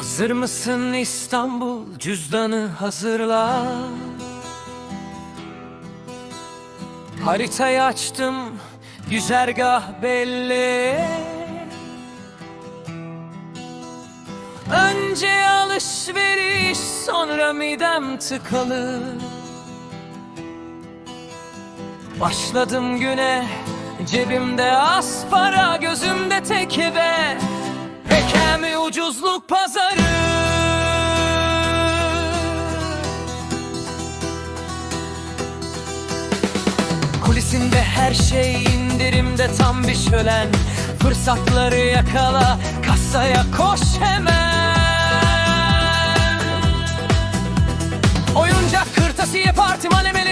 Hazır mısın İstanbul cüzdanı hazırla. Haritayı açtım güzergah belli. Önce alışveriş sonra midem tıkalı. Başladım güne cebimde az para gözümde tekebe Pekemi ucuzluk pazarı. Kulisinde her şey indirimde tam bir şölen. Fırsatları yakala kasaya koş hemen. Oyuncak kırtasiye parti uçuşuyor